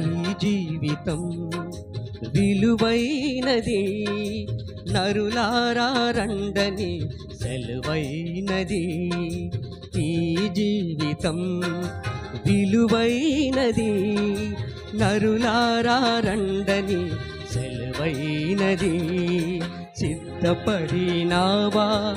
ఈ జీవితం విలువైనది. నరులారా రండని సెలవైనది. ఈ జీవితం విలువైనది. నరులారా రండని సెలవైనది. సిద్ధపడినావా?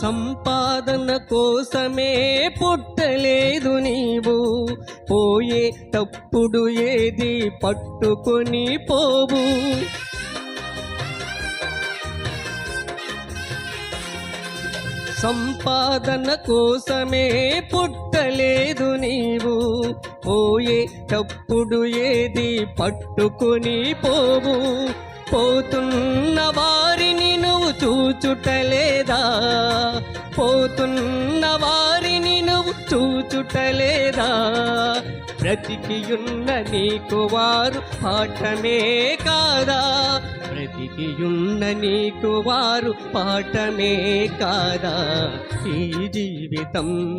సంపాదన కోసమే పుట్టలేదు నీవు. పోయే తప్పుడు ఏది పట్టుకొని పోవు. సంపాదన కోసమే పుట్టలేదు నీవు. పోయే తప్పుడు ఏది పట్టుకొని పోవు. పోతున్న వారిని నువ్వు చూచుటలేదా? పోతున్న వారిని నువ్వు చూచుటలేదా? బ్రతికియున్న నీకు వారు పాఠమే కాదా? బ్రతికియున్న నీకు వారు పాఠమే కాదా? ఈ జీవితం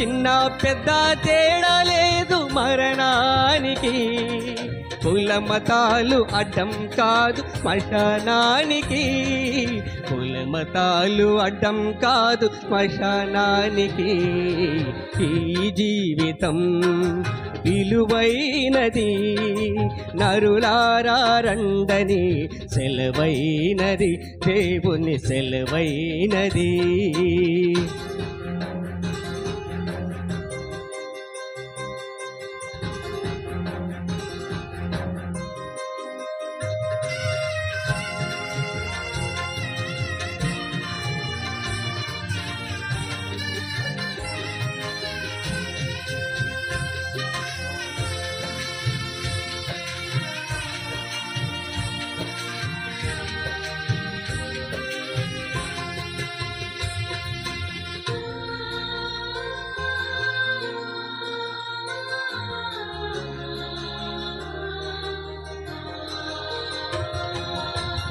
చిన్న పెద్ద తేడా లేదు మరణానికి. కుల మతాలు అడ్డం కాదు మశానానికి. కుల మతాలు అడ్డం కాదు మశానానికి. ఈ జీవితం విలువైనది నరులారండని సెలవైనది దేవుని సెలవైనది.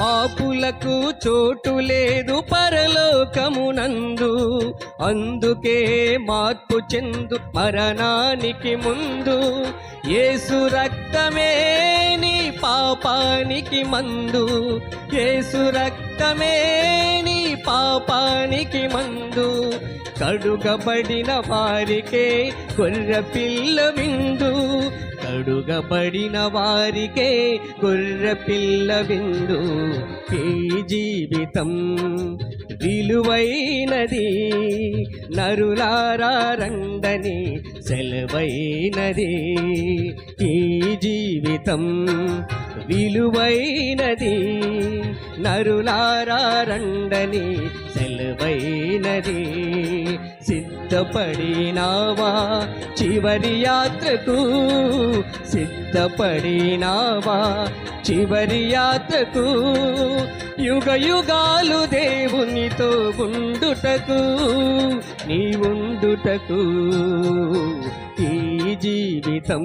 పాపులకు చోటు లేదు పరలోకమునందు. అందుకే మార్పు చెందు మరణానికి ముందు. యేసు రక్తమే నీ పాపానికి మందు. యేసు రక్తమే నీ పాపానికి మందు. కడుగబడిన వారికే గొర్రె పిల్ల విందు. కడుగబడిన వారికే గొర్రె పిల్ల విందు. ఈ జీవితం విలువైనది. నరులారారందని సెలవైనది. ఈ జీవితం విలువైనది. నరులారా సెలవైనది. సిద్ధ సిద్ధపడినావా? చివరి యాత్రకు సిద్ధపడినావా? చివరి యాత్రకు యుగ యుగాలు దేవునితో ఉండుటకు నీ ఉండుటకు ఈ జీవితం